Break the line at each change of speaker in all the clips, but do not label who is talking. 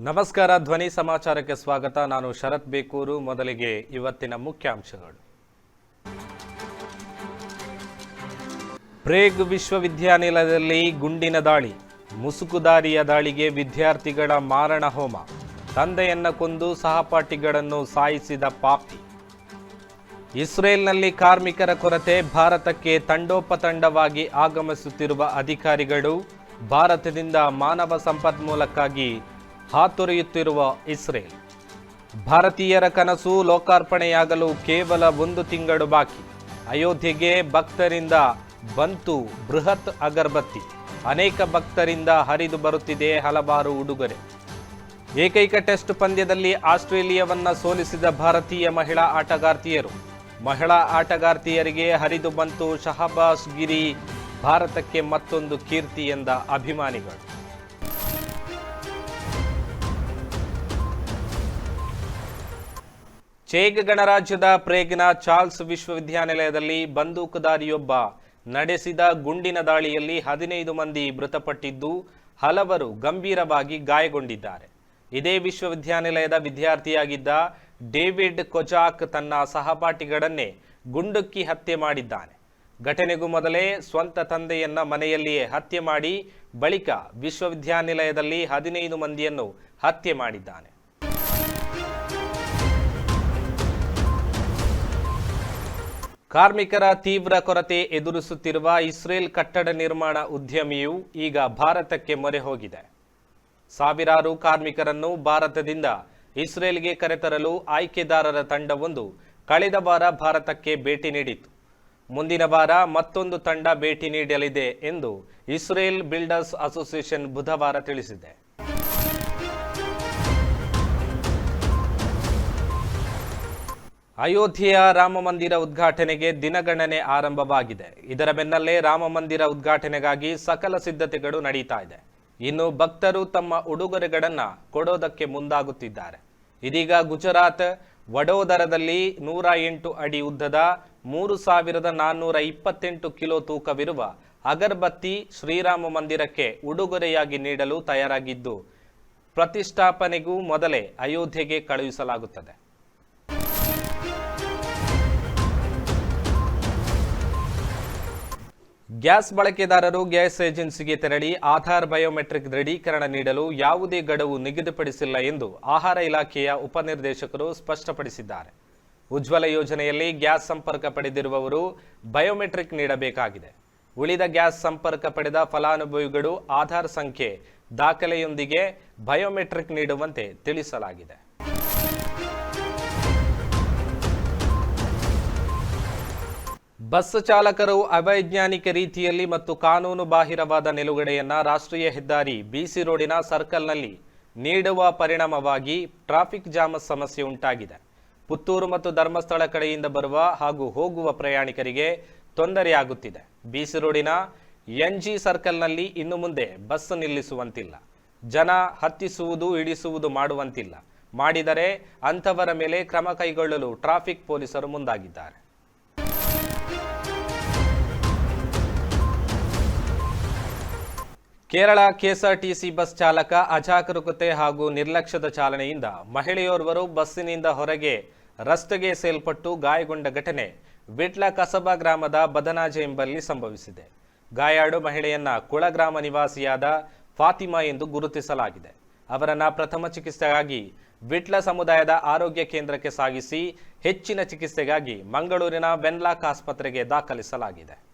ನಮಸ್ಕಾರ, ಧ್ವನಿ ಸಮಾಚಾರಕ್ಕೆ ಸ್ವಾಗತ. ನಾನು ಶರತ್ ಬೇಕೂರು. ಮೊದಲಿಗೆ ಇವತ್ತಿನ ಮುಖ್ಯಾಂಶಗಳು. ಪ್ರೇಗ್ ವಿಶ್ವವಿದ್ಯಾನಿಲಯದಲ್ಲಿ ಗುಂಡಿನ ದಾಳಿ, ಮುಸುಕುದಾರಿಯ ದಾಳಿಗೆ ವಿದ್ಯಾರ್ಥಿಗಳ ಮಾರಣ ಹೋಮ, ತಂದೆಯನ್ನ ಕೊಂದು ಸಹಪಾಠಿಗಳನ್ನು ಸಾಯಿಸಿದ ಪಾಪಿ. ಇಸ್ರೇಲ್ನಲ್ಲಿ ಕಾರ್ಮಿಕರ ಕೊರತೆ, ಭಾರತಕ್ಕೆ ತಂಡೋಪತಂಡವಾಗಿ ಆಗಮಿಸುತ್ತಿರುವ ಅಧಿಕಾರಿಗಳು ಭಾರತದಿಂದ ಮಾನವ ಸಂಪನ್ಮೂಲಕ್ಕಾಗಿ ಹಾತೊರೆಯುತ್ತಿರುವ ಇಸ್ರೇಲ್. ಭಾರತೀಯರ ಕನಸು ಲೋಕಾರ್ಪಣೆಯಾಗಲು ಕೇವಲ ಒಂದು ತಿಂಗಳು ಬಾಕಿ. ಅಯೋಧ್ಯೆಗೆ ಭಕ್ತರಿಂದ ಬಂತು ಬೃಹತ್ ಅಗರಬತ್ತಿ. ಅನೇಕ ಭಕ್ತರಿಂದ ಹರಿದು ಬರುತ್ತಿದೆ ಹಲವಾರು ಉಡುಗೊರೆ. ಏಕೈಕ ಟೆಸ್ಟ್ ಪಂದ್ಯದಲ್ಲಿ ಆಸ್ಟ್ರೇಲಿಯಾವನ್ನು ಸೋಲಿಸಿದ ಭಾರತೀಯ ಮಹಿಳಾ ಆಟಗಾರ್ತಿಯರು. ಮಹಿಳಾ ಆಟಗಾರ್ತಿಯರಿಗೆ ಹರಿದು ಬಂತು ಶಹಬಾಸ್ ಗಿರಿ, ಭಾರತಕ್ಕೆ ಮತ್ತೊಂದು ಕೀರ್ತಿ ಎಂದ ಅಭಿಮಾನಿಗಳು. ಚೇಗ್ ಗಣರಾಜ್ಯದ ಪ್ರೇಗ್ನ ಚಾರ್ಲ್ಸ್ ವಿಶ್ವವಿದ್ಯಾನಿಲಯದಲ್ಲಿ ಬಂದೂಕುದಾರಿಯೊಬ್ಬ ನಡೆಸಿದ ಗುಂಡಿನ ದಾಳಿಯಲ್ಲಿ ಹದಿನೈದು ಮಂದಿ ಮೃತಪಟ್ಟಿದ್ದು ಹಲವರು ಗಂಭೀರವಾಗಿ ಗಾಯಗೊಂಡಿದ್ದಾರೆ. ಇದೇ ವಿಶ್ವವಿದ್ಯಾನಿಲಯದ ವಿದ್ಯಾರ್ಥಿಯಾಗಿದ್ದ ಡೇವಿಡ್ ಕೊಜಾಕ್ ತನ್ನ ಸಹಪಾಠಿಗಳನ್ನೇ ಗುಂಡುಕ್ಕಿ ಹತ್ಯೆ ಮಾಡಿದ್ದಾನೆ. ಘಟನೆಗೂ ಮೊದಲೇ ಸ್ವಂತ ತಂದೆಯನ್ನ ಮನೆಯಲ್ಲಿಯೇ ಹತ್ಯೆ ಮಾಡಿ ಬಳಿಕ ವಿಶ್ವವಿದ್ಯಾನಿಲಯದಲ್ಲಿ ಹದಿನೈದು ಮಂದಿಯನ್ನು ಹತ್ಯೆ ಮಾಡಿದ್ದಾನೆ. ಕಾರ್ಮಿಕರ ತೀವ್ರ ಕೊರತೆ ಎದುರಿಸುತ್ತಿರುವ ಇಸ್ರೇಲ್ ಕಟ್ಟಡ ನಿರ್ಮಾಣ ಉದ್ಯಮಿಯು ಈಗ ಭಾರತಕ್ಕೆ ಮೊರೆ ಹೋಗಿದೆ. ಸಾವಿರಾರು ಕಾರ್ಮಿಕರನ್ನು ಭಾರತದಿಂದ ಇಸ್ರೇಲ್ಗೆ ಕರೆತರಲು ಆಯ್ಕೆದಾರರ ತಂಡವೊಂದು ಕಳೆದ ವಾರ ಭಾರತಕ್ಕೆ ಭೇಟಿ ನೀಡಿತು ಮುಂದಿನ ವಾರ ಮತ್ತೊಂದು ತಂಡ ಭೇಟಿ ನೀಡಲಿದೆ ಎಂದು ಇಸ್ರೇಲ್ ಬಿಲ್ಡರ್ಸ್ ಅಸೋಸಿಯೇಷನ್ ಬುಧವಾರ ತಿಳಿಸಿದೆ. ಅಯೋಧ್ಯೆಯ ರಾಮ ಮಂದಿರ ಉದ್ಘಾಟನೆಗೆ ದಿನಗಣನೆ ಆರಂಭವಾಗಿದೆ. ಇದರ ಬೆನ್ನಲ್ಲೇ ರಾಮ ಮಂದಿರ ಉದ್ಘಾಟನೆಗಾಗಿ ಸಕಲ ಸಿದ್ಧತೆಗಳು ನಡೀತಾ ಇದೆ. ಇನ್ನು ಭಕ್ತರು ತಮ್ಮ ಉಡುಗೊರೆಗಳನ್ನು ಕೊಡೋದಕ್ಕೆ ಮುಂದಾಗುತ್ತಿದ್ದಾರೆ. ಇದೀಗ ಗುಜರಾತ್ ವಡೋದರದಲ್ಲಿ ನೂರ ಎಂಟು ಅಡಿ ಉದ್ದದ ಮೂರು ಸಾವಿರದ ನಾನ್ನೂರ ಇಪ್ಪತ್ತೆಂಟು ಕಿಲೋ ತೂಕವಿರುವ ಅಗರ್ಬತ್ತಿ ಶ್ರೀರಾಮ ಮಂದಿರಕ್ಕೆ ಉಡುಗೊರೆಯಾಗಿ ನೀಡಲು ತಯಾರಾಗಿದ್ದು, ಪ್ರತಿಷ್ಠಾಪನೆಗೂ ಮೊದಲೇ ಅಯೋಧ್ಯೆಗೆ ಕಳುಹಿಸಲಾಗುತ್ತದೆ. ಗ್ಯಾಸ್ ಬಳಕೆದಾರರು ಗ್ಯಾಸ್ ಏಜೆನ್ಸಿಗೆ ತೆರಳಿ ಆಧಾರ್ ಬಯೋಮೆಟ್ರಿಕ್ ದೃಢೀಕರಣ ನೀಡಲು ಯಾವುದೇ ಗಡುವು ನಿಗದಿಪಡಿಸಿಲ್ಲ ಎಂದು ಆಹಾರ ಇಲಾಖೆಯ ಉಪನಿರ್ದೇಶಕರು ಸ್ಪಷ್ಟಪಡಿಸಿದ್ದಾರೆ. ಉಜ್ವಲ ಯೋಜನೆಯಲ್ಲಿ ಗ್ಯಾಸ್ ಸಂಪರ್ಕ ಪಡೆದಿರುವವರು ಬಯೋಮೆಟ್ರಿಕ್ ನೀಡಬೇಕಾಗಿದೆ. ಉಳಿದ ಗ್ಯಾಸ್ ಸಂಪರ್ಕ ಪಡೆದ ಫಲಾನುಭವಿಗಳು ಆಧಾರ್ ಸಂಖ್ಯೆ, ದಾಖಲೆಯೊಂದಿಗೆ ಬಯೋಮೆಟ್ರಿಕ್ ನೀಡುವಂತೆ ತಿಳಿಸಲಾಗಿದೆ. ಬಸ್ ಚಾಲಕರು ಅವೈಜ್ಞಾನಿಕ ರೀತಿಯಲ್ಲಿ ಮತ್ತು ಕಾನೂನು ಬಾಹಿರವಾದ ನಿಲುಗಡೆಯನ್ನ ರಾಷ್ಟ್ರೀಯ ಹೆದ್ದಾರಿ ಬಿಸಿ ರೋಡಿನ ಸರ್ಕಲ್ನಲ್ಲಿ ನೀಡುವ ಪರಿಣಾಮವಾಗಿ ಟ್ರಾಫಿಕ್ ಜಾಮ್ ಸಮಸ್ಯೆ ಉಂಟಾಗಿದೆ. ಪುತ್ತೂರು ಮತ್ತು ಧರ್ಮಸ್ಥಳ ಕಡೆಯಿಂದ ಬರುವ ಹಾಗೂ ಹೋಗುವ ಪ್ರಯಾಣಿಕರಿಗೆ ತೊಂದರೆಯಾಗುತ್ತಿದೆ ಬಿಸಿ ರೋಡಿನ ಎನ್ ಜಿ ಸರ್ಕಲ್ನಲ್ಲಿ ಇನ್ನು ಮುಂದೆ ಬಸ್ ನಿಲ್ಲಿಸುವಂತಿಲ್ಲ. ಜನ ಹತ್ತಿಸುವುದು, ಇಳಿಸುವುದು ಮಾಡುವಂತಿಲ್ಲ. ಮಾಡಿದರೆ ಅಂಥವರ ಮೇಲೆ ಕ್ರಮ ಕೈಗೊಳ್ಳಲು ಟ್ರಾಫಿಕ್ ಪೊಲೀಸರು ಮುಂದಾಗಿದ್ದಾರೆ. ಕೇರಳ ಕೆಎಸ್ಆರ್ಟಿಸಿ ಬಸ್ ಚಾಲಕ ಅಜಾಗರೂಕತೆ ಹಾಗೂ ನಿರ್ಲಕ್ಷ್ಯದ ಚಾಲನೆಯಿಂದ ಮಹಿಳೆಯೋರ್ವರು ಬಸ್ಸಿನಿಂದ ಹೊರಗೆ ರಸ್ತೆಗೆ ಸೇಲ್ಪಟ್ಟು ಗಾಯಗೊಂಡ ಘಟನೆ ವಿಟ್ಲ ಕಸಬಾ ಗ್ರಾಮದ ಬದನಾಜೆ ಎಂಬಲ್ಲಿ ಸಂಭವಿಸಿದೆ. ಗಾಯಾಳು ಮಹಿಳೆಯನ್ನ ಕುಳಗ್ರಾಮ ನಿವಾಸಿಯಾದ ಫಾತಿಮಾ ಎಂದು ಗುರುತಿಸಲಾಗಿದೆ. ಅವರನ್ನ ಪ್ರಥಮ ಚಿಕಿತ್ಸೆಗಾಗಿ ವಿಟ್ಲ ಸಮುದಾಯದ ಆರೋಗ್ಯ ಕೇಂದ್ರಕ್ಕೆ ಸಾಗಿಸಿ ಹೆಚ್ಚಿನ ಚಿಕಿತ್ಸೆಗಾಗಿ ಮಂಗಳೂರಿನ ವೆನ್ಲಾಕ್ ಆಸ್ಪತ್ರೆಗೆ ದಾಖಲಿಸಲಾಗಿದೆ.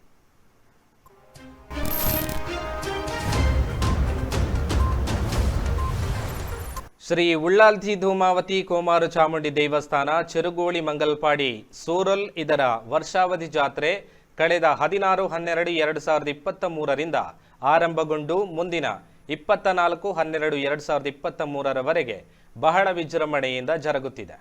ಶ್ರೀ ಉಳ್ಳಾಲ್ತಿ ಧೂಮಾವತಿ ಕೋಮಾರು ಚಾಮುಂಡಿ ದೇವಸ್ಥಾನ ಚೆರುಗೋಳಿ ಮಂಗಲ್ಪಾಡಿ, ಸೂರಲ್ ಇದರ ವರ್ಷಾವಧಿ ಜಾತ್ರೆ ಕಳೆದ ಹದಿನಾರು, ಹನ್ನೆರಡು, ಎರಡು ಸಾವಿರದ ಇಪ್ಪತ್ತ ಮೂರರಿಂದ ಆರಂಭಗೊಂಡು ಮುಂದಿನ ಇಪ್ಪತ್ತ ನಾಲ್ಕು, ಹನ್ನೆರಡು, ಎರಡು ಸಾವಿರದ ಇಪ್ಪತ್ತ ಮೂರರವರೆಗೆ ಬಹಳ ವಿಜೃಂಭಣೆಯಿಂದ ಜರುಗುತ್ತಿದೆ.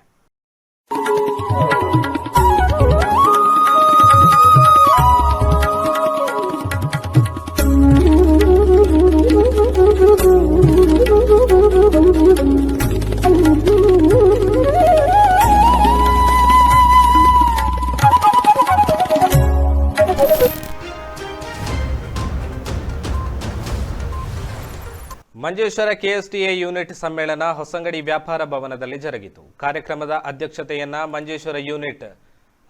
ಮಂಜೇಶ್ವರ ಕೆಎಸ್ಟಿಎ ಯೂನಿಟ್ ಸಮ್ಮೇಳನ ಹೊಸಂಗಡಿ ವ್ಯಾಪಾರ ಭವನದಲ್ಲಿ ಜರುಗಿತು. ಕಾರ್ಯಕ್ರಮದ ಅಧ್ಯಕ್ಷತೆಯನ್ನ ಮಂಜೇಶ್ವರ ಯೂನಿಟ್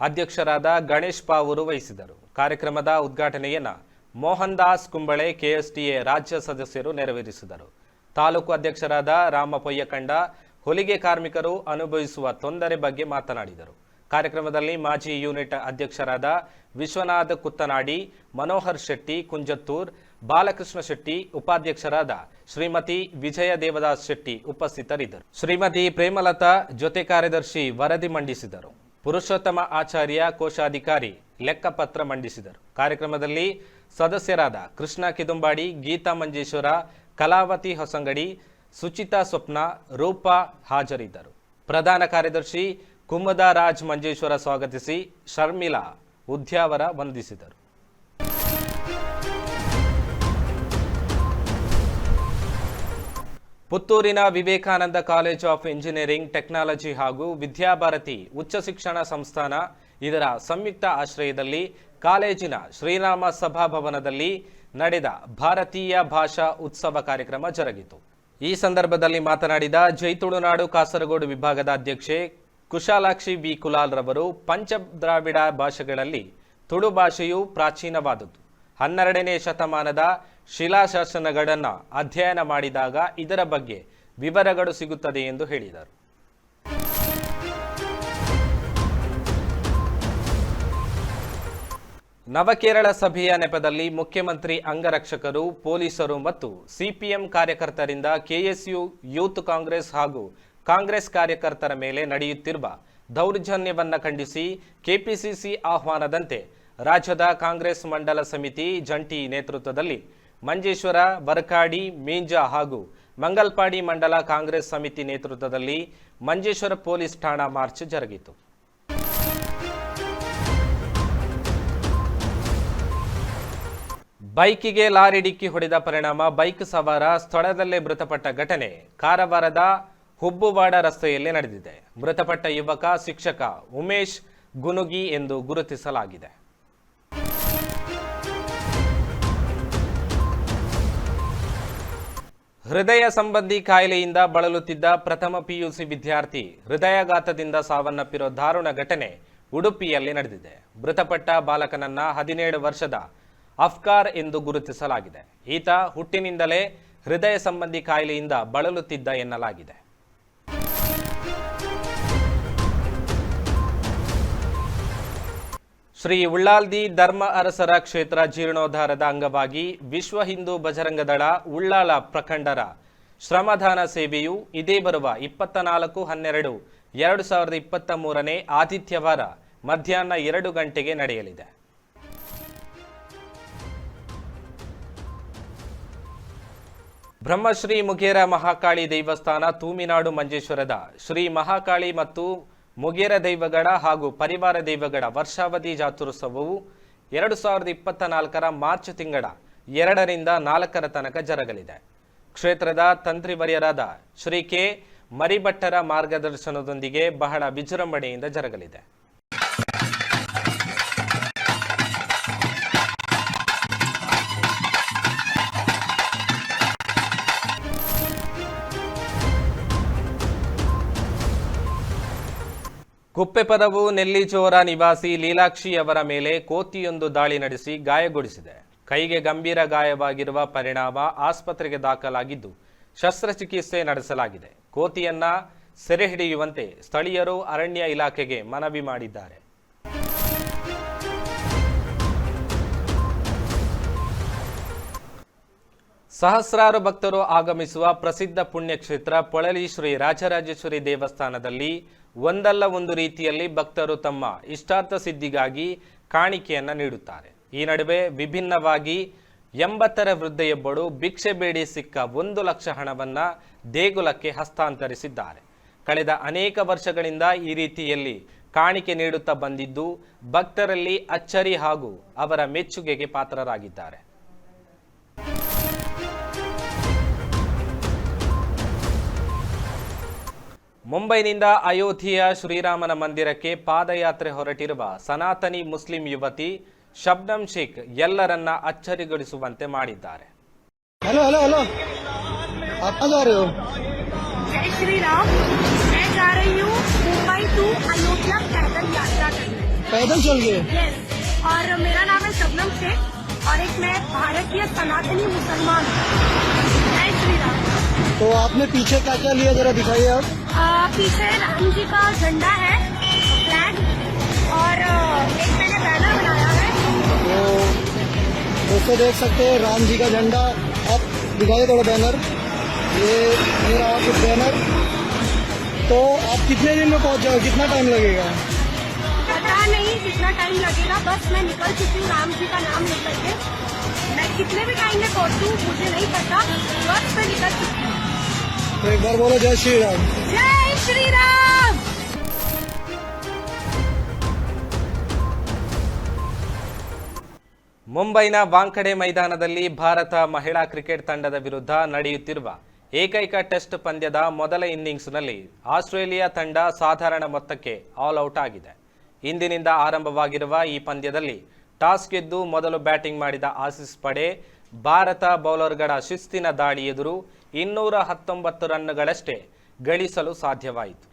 ಅಧ್ಯಕ್ಷರಾದ ಗಣೇಶ್ ಪಾವೂರು ವಹಿಸಿದರು. ಕಾರ್ಯಕ್ರಮದ ಉದ್ಘಾಟನೆಯನ್ನ ಮೋಹನ್ ದಾಸ್ ಕುಂಬಳೆ ಕೆಎಸ್ಟಿಎ ರಾಜ್ಯ ಸದಸ್ಯರು ನೆರವೇರಿಸಿದರು. ತಾಲೂಕು ಅಧ್ಯಕ್ಷರಾದ ರಾಮ ಪೊಯ್ಯಕಂಡ ಹೊಲಿಗೆ ಕಾರ್ಮಿಕರು ಅನುಭವಿಸುವ ತೊಂದರೆ ಬಗ್ಗೆ ಮಾತನಾಡಿದರು. ಕಾರ್ಯಕ್ರಮದಲ್ಲಿ ಮಾಜಿ ಯೂನಿಟ್ ಅಧ್ಯಕ್ಷರಾದ ವಿಶ್ವನಾಥ್ ಕುತ್ತನಾಡಿ, ಮನೋಹರ್ ಶೆಟ್ಟಿ, ಕುಂಜತ್ತೂರ್ ಬಾಲಕೃಷ್ಣ ಶೆಟ್ಟಿ ಉಪಾಧ್ಯಕ್ಷರಾದ ಶ್ರೀಮತಿ ವಿಜಯ ದೇವದಾಸ್ ಶೆಟ್ಟಿ ಉಪಸ್ಥಿತರಿದ್ದರು. ಶ್ರೀಮತಿ ಪ್ರೇಮಲತಾ ಜೊತೆ ಕಾರ್ಯದರ್ಶಿ ವರದಿ ಮಂಡಿಸಿದರು. ಪುರುಷೋತ್ತಮ ಆಚಾರ್ಯ ಕೋಶಾಧಿಕಾರಿ ಲೆಕ್ಕಪತ್ರ ಮಂಡಿಸಿದರು. ಕಾರ್ಯಕ್ರಮದಲ್ಲಿ ಸದಸ್ಯರಾದ ಕೃಷ್ಣ ಕಿದುಂಬಾಡಿ, ಗೀತಾ ಮಂಜೇಶ್ವರ, ಕಲಾವತಿ ಹೊಸಂಗಡಿ, ಸುಚಿತಾ ಸ್ವಪ್ನ, ರೂಪಾ ಹಾಜರಿದ್ದರು. ಪ್ರಧಾನ ಕಾರ್ಯದರ್ಶಿ ಕುಮುದ ರಾಜ್ ಮಂಜೇಶ್ವರ ಸ್ವಾಗತಿಸಿ ಶರ್ಮಿಲಾ ಉದ್ಯಾವರ ವಂದಿಸಿದರು. ಪುತ್ತೂರಿನ Vivekananda college of engineering, technology ಹಾಗೂ ವಿದ್ಯಾಭಾರತಿ ಉಚ್ಚ ಶಿಕ್ಷಣ ಸಂಸ್ಥಾನ ಇದರ ಸಂಯುಕ್ತ ಆಶ್ರಯದಲ್ಲಿ ಕಾಲೇಜಿನ ಶ್ರೀರಾಮ ಸಭಾಭವನದಲ್ಲಿ ನಡೆದ ಭಾರತೀಯ ಭಾಷಾ ಉತ್ಸವ ಕಾರ್ಯಕ್ರಮ ಜರುಗಿತು. ಈ ಸಂದರ್ಭದಲ್ಲಿ ಮಾತನಾಡಿದ ಜೈತುಳುನಾಡು ಕಾಸರಗೋಡು ವಿಭಾಗದ ಅಧ್ಯಕ್ಷೆ ಕುಶಾಲಾಕ್ಷಿ ಬಿ ಕುಲಾಲ್ ರವರು ಪಂಚದ್ರಾವಿಡ ಭಾಷೆಗಳಲ್ಲಿ ತುಳು ಭಾಷೆಯು ಪ್ರಾಚೀನವಾದುದು ಹನ್ನೆರಡನೇ ಶತಮಾನದ ಶಿಲಾಶಾಸನಗಳನ್ನು ಅಧ್ಯಯನ ಮಾಡಿದಾಗ ಇದರ ಬಗ್ಗೆ ವಿವರಗಳು ಸಿಗುತ್ತದೆ ಎಂದು ಹೇಳಿದರು. ನವಕೇರಳ ಸಭೆಯ ನೆಪದಲ್ಲಿ ಮುಖ್ಯಮಂತ್ರಿ, ಅಂಗರಕ್ಷಕರು, ಪೊಲೀಸರು ಮತ್ತು ಸಿಪಿಎಂ ಕಾರ್ಯಕರ್ತರಿಂದ ಕೆಎಸ್ಯು, ಯೂತ್ ಕಾಂಗ್ರೆಸ್ ಹಾಗೂ ಕಾಂಗ್ರೆಸ್ ಕಾರ್ಯಕರ್ತರ ಮೇಲೆ ನಡೆಯುತ್ತಿರುವ ದೌರ್ಜನ್ಯವನ್ನು ಖಂಡಿಸಿ ಕೆಪಿಸಿಸಿ ಆಹ್ವಾನದಂತೆ ರಾಜ್ಯದ ಕಾಂಗ್ರೆಸ್ ಮಂಡಲ ಸಮಿತಿ ಜಂಟಿ ನೇತೃತ್ವದಲ್ಲಿ ಮಂಜೇಶ್ವರ, ಬರಕಾಡಿ, ಮೀಂಜಾ ಹಾಗೂ ಮಂಗಲ್ಪಾಡಿ ಮಂಡಲ ಕಾಂಗ್ರೆಸ್ ಸಮಿತಿ ನೇತೃತ್ವದಲ್ಲಿ ಮಂಜೇಶ್ವರ ಪೊಲೀಸ್ ಠಾಣಾ ಮಾರ್ಚ್ ಜರುಗಿತು. ಬೈಕಿಗೆ ಲಾರಿ ಡಿಕ್ಕಿ ಹೊಡೆದ ಪರಿಣಾಮ, ಬೈಕ್ ಸವಾರ ಸ್ಥಳದಲ್ಲೇ ಮೃತಪಟ್ಟ ಘಟನೆ ಕಾರವಾರದ ಹುಬ್ಬುವಾಡ ರಸ್ತೆಯಲ್ಲಿ ನಡೆದಿದೆ. ಮೃತಪಟ್ಟ ಯುವಕ, ಶಿಕ್ಷಕ ಉಮೇಶ್ ಗುನುಗಿ ಎಂದು ಗುರುತಿಸಲಾಗಿದೆ. ಹೃದಯ ಸಂಬಂಧಿ ಕಾಯಿಲೆಯಿಂದ ಬಳಲುತ್ತಿದ್ದ ಪ್ರಥಮ ಪಿಯುಸಿ ವಿದ್ಯಾರ್ಥಿ ಹೃದಯಾಘಾತದಿಂದ ಸಾವನ್ನಪ್ಪಿರೋ ದಾರುಣ ಘಟನೆ ಉಡುಪಿಯಲ್ಲಿ ನಡೆದಿದೆ. ಮೃತಪಟ್ಟ ಬಾಲಕನನ್ನ ಹದಿನೇಳು ವರ್ಷದ ಅಫ್ಕಾರ್ ಎಂದು ಗುರುತಿಸಲಾಗಿದೆ. ಈತ ಹುಟ್ಟಿನಿಂದಲೇ ಹೃದಯ ಸಂಬಂಧಿ ಕಾಯಿಲೆಯಿಂದ ಬಳಲುತ್ತಿದ್ದ ಎನ್ನಲಾಗಿದೆ. ಶ್ರೀ ಉಳ್ಳಾಲ್ದಿ ಧರ್ಮ ಅರಸರ ಕ್ಷೇತ್ರ ಜೀರ್ಣೋದ್ಧಾರದ ಅಂಗವಾಗಿ ವಿಶ್ವ ಹಿಂದೂ ಬಜರಂಗದಳ ಉಳ್ಳಾಲ ಪ್ರಖಂಡರ ಶ್ರಮದಾನ ಸೇವೆಯು ಇದೇ ಬರುವ ಇಪ್ಪತ್ತ ನಾಲ್ಕು ಹನ್ನೆರಡು ಎರಡು ಸಾವಿರದ ಇಪ್ಪತ್ತ ಮೂರನೇ ಆದಿತ್ಯವಾರ ಮಧ್ಯಾಹ್ನ ಎರಡು ಗಂಟೆಗೆ ನಡೆಯಲಿದೆ. ಬ್ರಹ್ಮಶ್ರೀ ಮುಗೇರ ಮಹಾಕಾಳಿ ದೇವಸ್ಥಾನ ತೂಮಿನಾಡು ಮಂಜೇಶ್ವರದ ಶ್ರೀ ಮಹಾಕಾಳಿ ಮತ್ತು ಮುಗೇರ ದೈವಗಡ ಹಾಗೂ ಪರಿವಾರ ದೈವಗಡ ವರ್ಷಾವಧಿ ಜಾತ್ರೋತ್ಸವವು ಎರಡು ಸಾವಿರದ ಇಪ್ಪತ್ತ ನಾಲ್ಕರ ಮಾರ್ಚ್ ತಿಂಗಳ ಎರಡರಿಂದ ನಾಲ್ಕರ ತನಕ ಜರಗಲಿದೆ. ಕ್ಷೇತ್ರದ ತಂತ್ರಿವರ್ಯರಾದ ಶ್ರೀ ಕೆ ಮರಿಭಟ್ಟರ ಮಾರ್ಗದರ್ಶನದೊಂದಿಗೆ ಬಹಳ ವಿಜೃಂಭಣೆಯಿಂದ ಜರಗಲಿದೆ. ಕುಪ್ಪೆಪದವು ನೆಲ್ಲಿಚೋರ ನಿವಾಸಿ ಲೀಲಾಕ್ಷಿ ಅವರ ಮೇಲೆ ಕೋತಿಯೊಂದು ದಾಳಿ ನಡೆಸಿ ಗಾಯಗೊಳಿಸಿದೆ. ಕೈಗೆ ಗಂಭೀರ ಗಾಯವಾಗಿರುವ ಪರಿಣಾಮ ಆಸ್ಪತ್ರೆಗೆ ದಾಖಲಾಗಿದ್ದು, ಶಸ್ತ್ರಚಿಕಿತ್ಸೆ ನಡೆಸಲಾಗಿದೆ. ಕೋತಿಯನ್ನ ಸೆರೆ ಹಿಡಿಯುವಂತೆ ಸ್ಥಳೀಯರು ಅರಣ್ಯ ಇಲಾಖೆಗೆ ಮನವಿ ಮಾಡಿದ್ದಾರೆ. ಸಹಸ್ರಾರು ಭಕ್ತರು ಆಗಮಿಸುವ ಪ್ರಸಿದ್ಧ ಪುಣ್ಯಕ್ಷೇತ್ರ ಪೊಳಲಿ ಶ್ರೀ ರಾಜರಾಜೇಶ್ವರಿ ದೇವಸ್ಥಾನದಲ್ಲಿ ಒಂದಲ್ಲ ಒಂದು ರೀತಿಯಲ್ಲಿ ಭಕ್ತರು ತಮ್ಮ ಇಷ್ಟಾರ್ಥ ಸಿದ್ಧಿಗಾಗಿ ಕಾಣಿಕೆಯನ್ನ ನೀಡುತ್ತಾರೆ. ಈ ನಡುವೆ ವಿಭಿನ್ನವಾಗಿ ಎಂಬತ್ತರ ವೃದ್ಧೆಯೊಬ್ಬಳು ಭಿಕ್ಷೆ ಬೇಡಿ ಸಿಕ್ಕ ಒಂದು ಲಕ್ಷ ಹಣವನ್ನ ದೇಗುಲಕ್ಕೆ ಹಸ್ತಾಂತರಿಸಿದ್ದಾರೆ. ಕಳೆದ ಅನೇಕ ವರ್ಷಗಳಿಂದ ಈ ರೀತಿಯಲ್ಲಿ ಕಾಣಿಕೆ ನೀಡುತ್ತಾ ಬಂದಿದ್ದು ಭಕ್ತರಲ್ಲಿ ಅಚ್ಚರಿ ಹಾಗೂ ಅವರ ಮೆಚ್ಚುಗೆಗೆ ಪಾತ್ರರಾಗಿದ್ದಾರೆ. ಮುಂಬೈನಿಂದ ಅಯೋಧ್ಯೆಯ ಶ್ರೀರಾಮನ ಮಂದಿರಕ್ಕೆ ಪಾದಯಾತ್ರೆ ಹೊರಟಿರುವ ಸನಾತನಿ ಮುಸ್ಲಿಂ ಯುವತಿ ಶಬ್ನಂ ಶೇಖ್ ಎಲ್ಲರನ್ನ ಅಚ್ಚರಿಗೊಳಿಸುವಂತೆ ಮಾಡಿದ್ದಾರೆ
ಹಲೋ ಹಲೋ ಹಲೋ आप कहाँ जा रहे हो
जय श्री राम मैं जा रही हूँ मुंबई टू अयोध्या पैदल यात्रा करने
पैदल चल गए
यस और मेरा नाम है शबनम शेख और एक मैं भारतीय सनातनी मुसलमान हूँ जय श्री राम
तो आपने पीछे क्या क्या लिया जरा दिखाइए आप।
आ, पीछे राम जी का झंडा है फ्लैग और एक मैंने बैनर बनाया है।
तो दोस्तों देख सकते हैं राम जी का झंडा। आप दिखाइए थोड़ा बैनर। ये रहा कुछ बैनर। तो आप कितने दिन में पहुँच जाओ कितना टाइम लगेगा?
पता नहीं कितना टाइम लगेगा बस मैं निकल चुकी हूँ राम जी का नाम लेकर के। मैं कितने भी टाइम में पहुंचूँ मुझे नहीं पता बस मैं निकल चुकी
एक बार बोलो जय श्री राम
जय श्री राम
ಮುಂಬೈನ ವಾಂಖಡೆ ಮೈದಾನದಲ್ಲಿ ಭಾರತ ಮಹಿಳಾ ಕ್ರಿಕೆಟ್ ತಂಡದ ವಿರುದ್ಧ ನಡೆಯುತ್ತಿರುವ ಏಕೈಕ ಟೆಸ್ಟ್ ಪಂದ್ಯದ ಮೊದಲ ಇನ್ನಿಂಗ್ಸ್ನಲ್ಲಿ ಆಸ್ಟ್ರೇಲಿಯಾ ತಂಡ ಸಾಧಾರಣ ಮೊತ್ತಕ್ಕೆ ಆಲ್ ಔಟ್ ಆಗಿದೆ ಇಂದಿನಿಂದ ಆರಂಭವಾಗಿರುವ ಈ ಪಂದ್ಯದಲ್ಲಿ ಟಾಸ್ ಗೆದ್ದು ಮೊದಲು ಬ್ಯಾಟಿಂಗ್ ಮಾಡಿದ ಆಸೀಸ್ ಪಡೆ ಭಾರತ ಬೌಲರ್ಗಳ ಶಿಸ್ತಿನ ದಾಳಿ ಎದುರು ಇನ್ನೂರ ಹತ್ತೊಂಬತ್ತು ರನ್ಗಳಷ್ಟೇ ಗಳಿಸಲು ಸಾಧ್ಯವಾಯಿತು.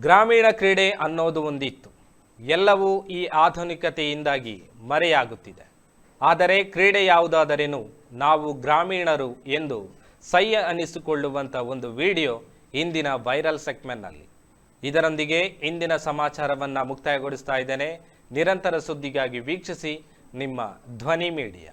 ಗ್ರಾಮೀಣ ಕ್ರೀಡೆ ಅನ್ನೋದು ಒಂದಿತ್ತು. ಎಲ್ಲವೂ ಈ ಆಧುನಿಕತೆಯಿಂದಾಗಿ ಮರೆಯಾಗುತ್ತಿದೆ. ಆದರೆ ಕ್ರೀಡೆ ಯಾವುದಾದರೇನು ನಾವು ಗ್ರಾಮೀಣರು ಎಂದು ಸಯ್ಯ ಅನಿಸಿಕೊಳ್ಳುವಂಥ ಒಂದು ವಿಡಿಯೋ ಇಂದಿನ ವೈರಲ್ ಸೆಗ್ಮೆಂಟ್ನಲ್ಲಿ. ಇದರೊಂದಿಗೆ ಇಂದಿನ ಸಮಾಚಾರವನ್ನು ಮುಕ್ತಾಯಗೊಳಿಸ್ತಾ ಇದ್ದೇನೆ. ನಿರಂತರ ಸುದ್ದಿಗಾಗಿ ವೀಕ್ಷಿಸಿ ನಿಮ್ಮ ಧ್ವನಿ ಮೀಡಿಯಾ.